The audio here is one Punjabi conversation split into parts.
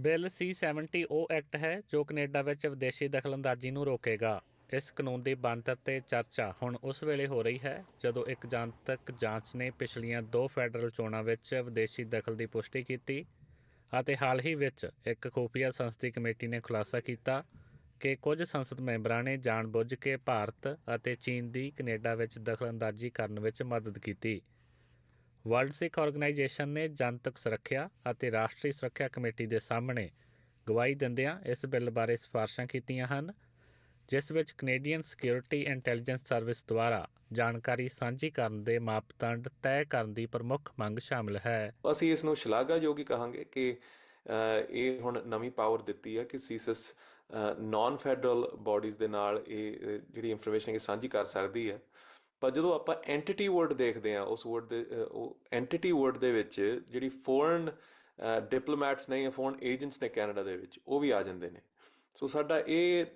ਬਿੱਲ C70 ਉਹ ਐਕਟ ਹੈ, ਜੋ ਕੈਨੇਡਾ ਵਿੱਚ ਵਿਦੇਸ਼ੀ ਦਖਲਅੰਦਾਜ਼ੀ ਨੂੰ ਰੋਕੇਗਾ। ਇਸ ਕਾਨੂੰਨ ਦੀ ਬਣਤਰ ਤੇ ਚਰਚਾ ਹੁਣ ਉਸ ਵੇਲੇ ਹੋ ਰਹੀ ਹੈ, ਜਦੋਂ ਇੱਕ ਜਨਤਕ ਜਾਂਚ ਨੇ ਪਿਛਲੀਆਂ ਦੋ ਫੈਡਰਲ ਚੋਣਾਂ ਵਿੱਚ ਵਿਦੇਸ਼ੀ ਦਖਲ ਦੀ ਪੁਸ਼ਟੀ ਕੀਤੀ ਅਤੇ ਹਾਲ ਹੀ ਵਿੱਚ ਇੱਕ ਖੂਫੀਆ ਸੰਸਦੀ ਕਮੇਟੀ ਨੇ ਖੁਲਾਸਾ ਕੀਤਾ ਕਿ ਕੁਝ ਸੰਸਦ ਮੈਂਬਰਾਂ ਨੇ ਜਾਣਬੁੱਝ ਕੇ ਭਾਰਤ ਅਤੇ ਚੀਨ ਦੀ ਕੈਨੇਡਾ ਵਿੱਚ ਦਖਲਅੰਦਾਜ਼ੀ ਕਰਨ ਵਿੱਚ ਮਦਦ ਕੀਤੀ। ਵਰਲਡ ਸਿੱਖ ਆਰਗੇਨਾਈਜੇਸ਼ਨ ਨੇ ਜਨਤਕ ਸੁਰੱਖਿਆ ਅਤੇ ਰਾਸ਼ਟਰੀ ਸੁਰੱਖਿਆ ਕਮੇਟੀ ਦੇ ਸਾਹਮਣੇ ਗਵਾਹੀ ਦਿੰਦਿਆਂ ਇਸ ਬਿੱਲ ਬਾਰੇ ਸਿਫਾਰਸ਼ਾਂ ਕੀਤੀਆਂ ਹਨ, ਜਿਸ ਵਿੱਚ ਕੈਨੇਡੀਅਨ ਸਿਕਿਉਰਿਟੀ ਇੰਟੈਲੀਜੈਂਸ ਸਰਵਿਸ ਦੁਆਰਾ ਜਾਣਕਾਰੀ ਸਾਂਝੀ ਕਰਨ ਦੇ ਮਾਪਦੰਡ ਤੈਅ ਕਰਨ ਦੀ ਪ੍ਰਮੁੱਖ ਮੰਗ ਸ਼ਾਮਲ ਹੈ। ਅਸੀਂ ਇਸ ਨੂੰ ਸ਼ਲਾਘਾਯੋਗ ਹੀ ਕਹਾਂਗੇ ਕਿ ਇਹ ਹੁਣ ਨਵੀਂ ਪਾਵਰ ਦਿੱਤੀ ਹੈ ਕਿ ਸੀਸਸ ਨਾਨ ਫੈਡਰਲ ਬਾਡੀਜ਼ ਦੇ ਨਾਲ ਇਹ ਜਿਹੜੀ ਇਨਫੋਰਮੇਸ਼ਨ ਇਹ ਸਾਂਝੀ ਕਰ ਸਕਦੀ ਹੈ। ਪਰ ਜਦੋਂ ਆਪਾਂ ਐਂਟੀਟੀ ਵਰਡ ਦੇਖਦੇ ਆ ਉਸ ਵਰਡ ਦੇ ਉਹ ਐਂਟੀਟੀ ਵਰਡ ਦੇ ਵਿੱਚ ਜਿਹੜੀ ਫੋਰਨ ਡਿਪਲੋਮੈਟਸ ਨੇ ਜਾਂ ਫੋਰਨ ਏਜੰਟਸ ਨੇ ਕੈਨੇਡਾ ਦੇ ਵਿੱਚ, ਉਹ ਵੀ ਆ ਜਾਂਦੇ ਨੇ। ਸੋ ਸਾਡਾ ਇਹ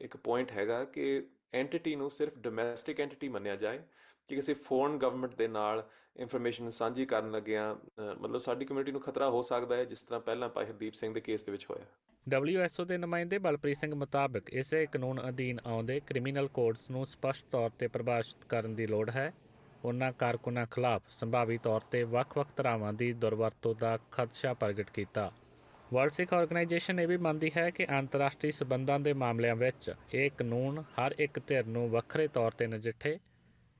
ਇੱਕ ਪੁਆਇੰਟ ਹੈਗਾ ਕਿ ਐਂਟੀਟੀ ਨੂੰ ਸਿਰਫ ਡੋਮੈਸਟਿਕ ਐਂਟੀਟੀ ਮੰਨਿਆ ਜਾਏ ਕਿ ਕਿਸੇ ਫੋਰਨ ਗਵਰਨਮੈਂਟ ਦੇ ਨਾਲ ਇਨਫੋਰਮੇਸ਼ਨ ਸਾਂਝੀ ਕਰਨ ਲੱਗਿਆਂ ਮਤਲਬ ਸਾਡੀ ਕਮਿਊਨਿਟੀ ਨੂੰ ਖਤਰਾ ਹੋ ਸਕਦਾ ਹੈ, ਜਿਸ ਤਰ੍ਹਾਂ ਪਹਿਲਾਂ ਭਾਈ ਹਰਦੀਪ ਸਿੰਘ ਦੇ ਕੇਸ ਦੇ ਵਿੱਚ ਹੋਇਆ। WSO ਦੇ ਨੁਮਾਇੰਦੇ ਬਲਪ੍ਰੀਤ ਸਿੰਘ ਮੁਤਾਬਕ ਇਸੇ ਕਾਨੂੰਨ ਅਧੀਨ ਆਉਂਦੇ ਕ੍ਰਿਮੀਨਲ ਕੋਡਸ ਨੂੰ ਸਪਸ਼ਟ ਤੌਰ ਤੇ ਪਰਿਭਾਸ਼ਿਤ ਕਰਨ ਦੀ ਲੋੜ ਹੈ। ਉਹਨਾਂ ਕਾਰਕੁਨਾਂ ਖਿਲਾਫ ਸੰਭਾਵੀ ਤੌਰ ਤੇ ਵੱਖ-ਵੱਖ ਧਾਰਾਵਾਂ ਦੀ ਦੁਰਵਰਤੋਂ ਦਾ ਖਦਸ਼ਾ ਪ੍ਰਗਟ ਕੀਤਾ। ਵਰਲਡ ਸਿੱਖ ਆਰਗੇਨਾਈਜੇਸ਼ਨ ਇਹ ਵੀ ਮੰਨਦੀ ਹੈ ਕਿ ਅੰਤਰਰਾਸ਼ਟਰੀ ਸਬੰਧਾਂ ਦੇ ਮਾਮਲਿਆਂ ਵਿੱਚ ਇਹ ਕਾਨੂੰਨ ਹਰ ਇੱਕ ਧਿਰ ਨੂੰ ਵੱਖਰੇ ਤੌਰ ਤੇ ਨਜਿੱਠੇ।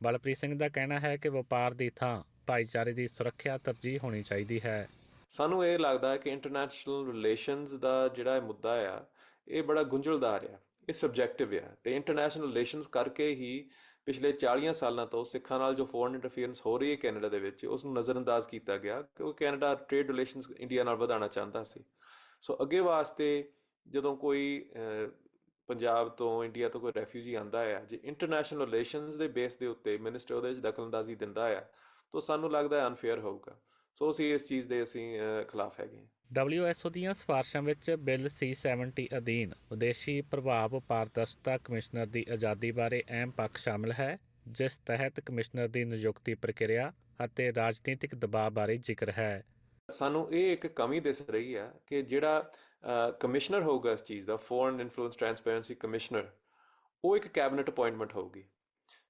ਬਲਪ੍ਰੀਤ ਸਿੰਘ ਦਾ ਕਹਿਣਾ ਹੈ ਕਿ ਵਪਾਰ ਦੀ ਥਾਂ ਭਾਈਚਾਰੇ ਦੀ ਸੁਰੱਖਿਆ ਤਰਜੀਹ ਹੋਣੀ ਚਾਹੀਦੀ ਹੈ। ਸਾਨੂੰ ਇਹ ਲੱਗਦਾ ਕਿ ਇੰਟਰਨੈਸ਼ਨਲ ਰਿਲੇਸ਼ਨਸ ਦਾ ਜਿਹੜਾ ਮੁੱਦਾ ਆ, ਇਹ ਬੜਾ ਗੁੰਝਲਦਾਰ ਆ, ਇਹ ਸਬਜੈਕਟਿਵ ਆ। ਤੇ ਇੰਟਰਨੈਸ਼ਨਲ ਰਿਲੇਸ਼ਨਸ ਕਰਕੇ ਹੀ ਪਿਛਲੇ 40 ਸਾਲਾਂ ਤੋਂ ਸਿੱਖਾਂ ਨਾਲ ਜੋ ਫੋਰਨ ਇੰਟਰਫੀਰੈਂਸ ਹੋ ਰਹੀ ਹੈ ਕੈਨੇਡਾ ਦੇ ਵਿੱਚ ਉਸ ਨੂੰ ਨਜ਼ਰਅੰਦਾਜ਼ ਕੀਤਾ ਗਿਆ ਕਿਉਂਕਿ ਕੈਨੇਡਾ ਟ੍ਰੇਡ ਰਿਲੇਸ਼ਨਸ ਇੰਡੀਆ ਨਾਲ ਵਧਾਉਣਾ ਚਾਹੁੰਦਾ ਸੀ। ਸੋ ਅੱਗੇ ਵਾਸਤੇ ਜਦੋਂ ਕੋਈ ਪੰਜਾਬ ਤੋਂ ਇੰਡੀਆ ਤੋਂ ਕੋਈ ਰੈਫਿਊਜੀ ਆਂਦਾ ਆ, ਜੇ ਇੰਟਰਨੈਸ਼ਨਲ ਰਿਲੇਸ਼ਨਸ ਦੇ ਬੇਸ ਦੇ ਉੱਤੇ ਮਿਨਿਸਟਰ ਉਹਦੇ ਵਿੱਚ ਦਖਲਅੰਦਾਜ਼ੀ ਦਿੰਦਾ ਆ, ਤਾਂ ਸਾਨੂੰ ਲੱਗਦਾ ਹੈ ਅਨਫੇਅਰ ਹੋਊਗਾ। ਸੋ ਅਸੀਂ ਇਸ ਚੀਜ਼ ਦੇ ਅਸੀਂ ਖਿਲਾਫ ਹੈਗੇ ਹਾਂ। WSO ਦੀਆਂ ਸਿਫਾਰਸ਼ਾਂ ਵਿੱਚ ਬਿੱਲ C70 ਅਧੀਨ ਵਿਦੇਸ਼ੀ ਪ੍ਰਭਾਵ ਪਾਰਦਰਸ਼ਤਾ ਕਮਿਸ਼ਨਰ ਦੀ ਆਜ਼ਾਦੀ ਬਾਰੇ ਅਹਿਮ ਪੱਖ ਸ਼ਾਮਲ ਹੈ ਜਿਸ ਤਹਿਤ ਕਮਿਸ਼ਨਰ ਦੀ ਨਿਯੁਕਤੀ ਪ੍ਰਕਿਰਿਆ ਅਤੇ ਰਾਜਨੀਤਿਕ ਦਬਾਅ ਬਾਰੇ ਜ਼ਿਕਰ ਹੈ। ਸਾਨੂੰ ਇਹ ਇੱਕ ਕਮੀ ਦਿਸ ਰਹੀ ਹੈ ਕਿ ਜਿਹੜਾ ਕਮਿਸ਼ਨਰ ਹੋਊਗਾ ਇਸ ਚੀਜ਼ ਦਾ ਫੋਰਨ ਇਨਫਲੂਐਂਸ ਟ੍ਰਾਂਸਪੇਰੈਂਸੀ ਕਮਿਸ਼ਨਰ ਉਹ ਇੱਕ ਕੈਬਨਿਟ ਅਪਾਇੰਟਮੈਂਟ ਹੋਊਗੀ।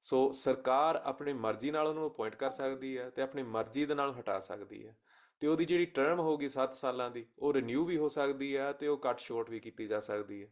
ਸੋ ਸਰਕਾਰ ਆਪਣੀ ਮਰਜ਼ੀ ਨਾਲ ਉਹਨੂੰ ਅਪਾਇੰਟ ਕਰ ਸਕਦੀ ਹੈ ਤੇ ਆਪਣੀ ਮਰਜ਼ੀ ਦੇ ਨਾਲ ਹਟਾ ਸਕਦੀ ਹੈ। ਤੇ ਉਹਦੀ ਜਿਹੜੀ ਟਰਮ ਹੋਊਗੀ 7 ਸਾਲਾਂ ਦੀ, ਉਹ ਰੀਨਿਊ ਵੀ ਹੋ ਸਕਦੀ ਹੈ ਤੇ ਉਹ ਕੱਟ ਸ਼ੋਰਟ ਵੀ ਕੀਤੀ ਜਾ ਸਕਦੀ ਹੈ।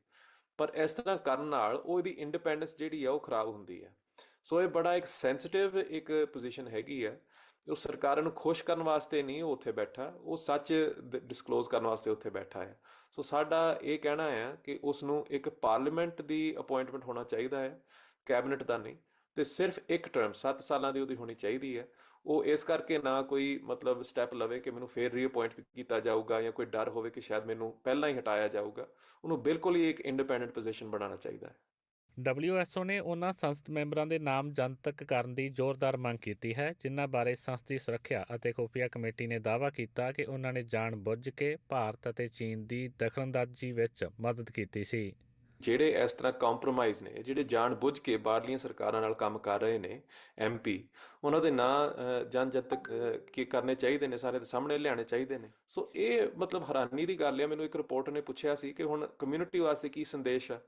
ਪਰ ਇਸ ਤਰ੍ਹਾਂ ਕਰਨ ਨਾਲ ਉਹਦੀ ਇੰਡੀਪੈਂਡੈਂਸ ਜਿਹੜੀ ਆ ਉਹ ਖਰਾਬ ਹੁੰਦੀ ਹੈ। ਸੋ ਇਹ ਬੜਾ ਇੱਕ ਸੈਂਸਿਟਿਵ ਇੱਕ ਪੋਜੀਸ਼ਨ ਹੈਗੀ ਹੈ। ਉਹ ਸਰਕਾਰਾਂ ਨੂੰ ਖੁਸ਼ ਕਰਨ ਵਾਸਤੇ ਨਹੀਂ ਉਹ ਉੱਥੇ ਬੈਠਾ, ਉਹ ਸੱਚ ਡਿਸਕਲੋਜ਼ ਕਰਨ ਵਾਸਤੇ ਉੱਥੇ ਬੈਠਾ ਹੈ। ਸੋ ਸਾਡਾ ਇਹ ਕਹਿਣਾ ਹੈ ਕਿ ਉਸ ਨੂੰ ਇੱਕ ਪਾਰਲੀਮੈਂਟ ਦੀ ਅਪਾਇੰਟਮੈਂਟ ਹੋਣਾ ਚਾਹੀਦਾ ਹੈ ਕੈਬਨਿਟ ਦਾ ਨਹੀਂ। ਤੇ ਸਿਰਫ ਇੱਕ ਟਰਮ 7 ਸਾਲਾਂ ਦੀ ਉਹਦੀ ਹੋਣੀ ਚਾਹੀਦੀ ਹੈ। ਉਹ ਇਸ ਕਰਕੇ ਨਾ ਕੋਈ ਮਤਲਬ ਸਟੈਪ ਲਵੇ ਕਿ ਮੈਨੂੰ ਫੇਰ ਰੀਅਪਾਇੰਟ ਕੀਤਾ ਜਾਊਗਾ ਜਾਂ ਕੋਈ ਡਰ ਹੋਵੇ ਕਿ ਸ਼ਾਇਦ ਮੈਨੂੰ ਪਹਿਲਾਂ ਹੀ ਹਟਾਇਆ ਜਾਊਗਾ। ਉਹਨੂੰ ਬਿਲਕੁਲ ਹੀ ਇੱਕ ਇੰਡੀਪੈਂਡੈਂਟ ਪੋਜੀਸ਼ਨ ਬਣਾਉਣਾ ਚਾਹੀਦਾ ਹੈ। WSO ਨੇ ਉਹਨਾਂ ਸੰਸਦ ਮੈਂਬਰਾਂ ਦੇ ਨਾਮ ਜਨਤਕ ਕਰਨ ਦੀ ਜ਼ੋਰਦਾਰ ਮੰਗ ਕੀਤੀ ਹੈ, ਜਿਨ੍ਹਾਂ ਬਾਰੇ ਸੰਸਦੀ ਸੁਰੱਖਿਆ ਅਤੇ ਖੁਫੀਆ ਕਮੇਟੀ ਨੇ ਦਾਅਵਾ ਕੀਤਾ ਕਿ ਉਹਨਾਂ ਨੇ ਜਾਣਬੁੱਝ ਕੇ ਭਾਰਤ ਅਤੇ ਚੀਨ ਦੀ ਦਖਲਅੰਦਾਜ਼ੀ ਵਿੱਚ ਮਦਦ ਕੀਤੀ ਸੀ। ਜਿਹੜੇ ਇਸ ਤਰ੍ਹਾਂ ਕੰਪਰੋਮਾਈਜ਼ ਨੇ, ਜਿਹੜੇ ਜਾਣਬੁੱਝ ਕੇ ਬਾਹਰਲੀਆਂ ਸਰਕਾਰਾਂ ਨਾਲ ਕੰਮ ਕਰ ਰਹੇ ਨੇ ਐਮਪੀ ਉਹਨਾਂ ਦੇ ਨਾਂ ਜਨ ਜਨਤਕ ਕੀ ਕਰਨੇ ਚਾਹੀਦੇ ਨੇ ਸਾਰੇ ਦੇ ਸਾਹਮਣੇ ਲਿਆਣੇ ਚਾਹੀਦੇ ਨੇ। ਸੋ ਇਹ ਮਤਲਬ ਹੈਰਾਨੀ ਦੀ ਗੱਲ ਹੈ ਮੈਨੂੰ ਇੱਕ ਰਿਪੋਰਟਰ ਨੇ ਪੁੱਛਿਆ ਸੀ ਕਿ ਹੁਣ ਕਮਿਊਨਿਟੀ ਵਾਸਤੇ ਕੀ ਸੰਦੇਸ਼ ਆ?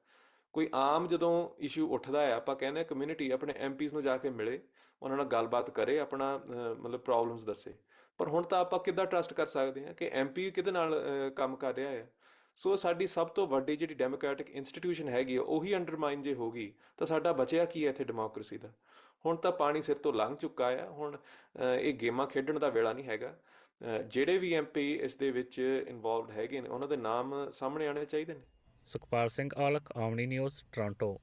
ਕੋਈ ਆਮ ਜਦੋਂ ਇਸ਼ੂ ਉੱਠਦਾ ਹੈ ਆਪਾਂ ਕਹਿੰਦੇ ਆ ਕਮਿਊਨਿਟੀ ਆਪਣੇ ਐਮਪੀਸ ਨੂੰ ਜਾ ਕੇ ਮਿਲੇ, ਉਹਨਾਂ ਨਾਲ ਗੱਲਬਾਤ ਕਰੇ, ਆਪਣਾ ਮਤਲਬ ਪ੍ਰੋਬਲਮਸ ਦੱਸੇ। ਪਰ ਹੁਣ ਤਾਂ ਆਪਾਂ ਕਿੱਦਾਂ ਟਰਸਟ ਕਰ ਸਕਦੇ ਹਾਂ ਕਿ ਐਮਪੀ ਕਿਹਦੇ ਨਾਲ ਕੰਮ ਕਰ ਰਿਹਾ ਹੈ ਸੋ ਸਾਡੀ ਸਭ ਤੋਂ ਵੱਡੀ ਜਿਹੜੀ ਡੈਮੋਕ੍ਰੈਟਿਕ ਇੰਸਟੀਟਿਊਸ਼ਨ ਹੈਗੀ ਆ, ਉਹੀ ਅੰਡਰਮਾਈਨ ਜੇ ਹੋ ਗਈ, ਤਾਂ ਸਾਡਾ ਬਚਿਆ ਕੀ ਹੈ ਇੱਥੇ ਡੈਮੋਕ੍ਰੇਸੀ ਦਾ? ਹੁਣ ਤਾਂ ਪਾਣੀ ਸਿਰ ਤੋਂ ਲੰਘ ਚੁੱਕਾ ਆ, ਹੁਣ ਇਹ ਗੇਮਾਂ ਖੇਡਣ ਦਾ ਵੇਲਾ ਨਹੀਂ ਹੈਗਾ। ਜਿਹੜੇ ਵੀ ਐਮਪੀ ਇਸ ਦੇ ਵਿੱਚ ਇਨਵੋਲਵਡ ਹੈਗੇ ਨੇ, ਉਹਨਾਂ ਦੇ ਨਾਮ ਸਾਹਮਣੇ ਆਉਣੇ ਚਾਹੀਦੇ ਨੇ। ਸੁਖਪਾਲ ਸਿੰਘ ਔਲਖ ਆਮਨੀ ਨਿਊਜ਼ ਟੋਰਾਂਟੋ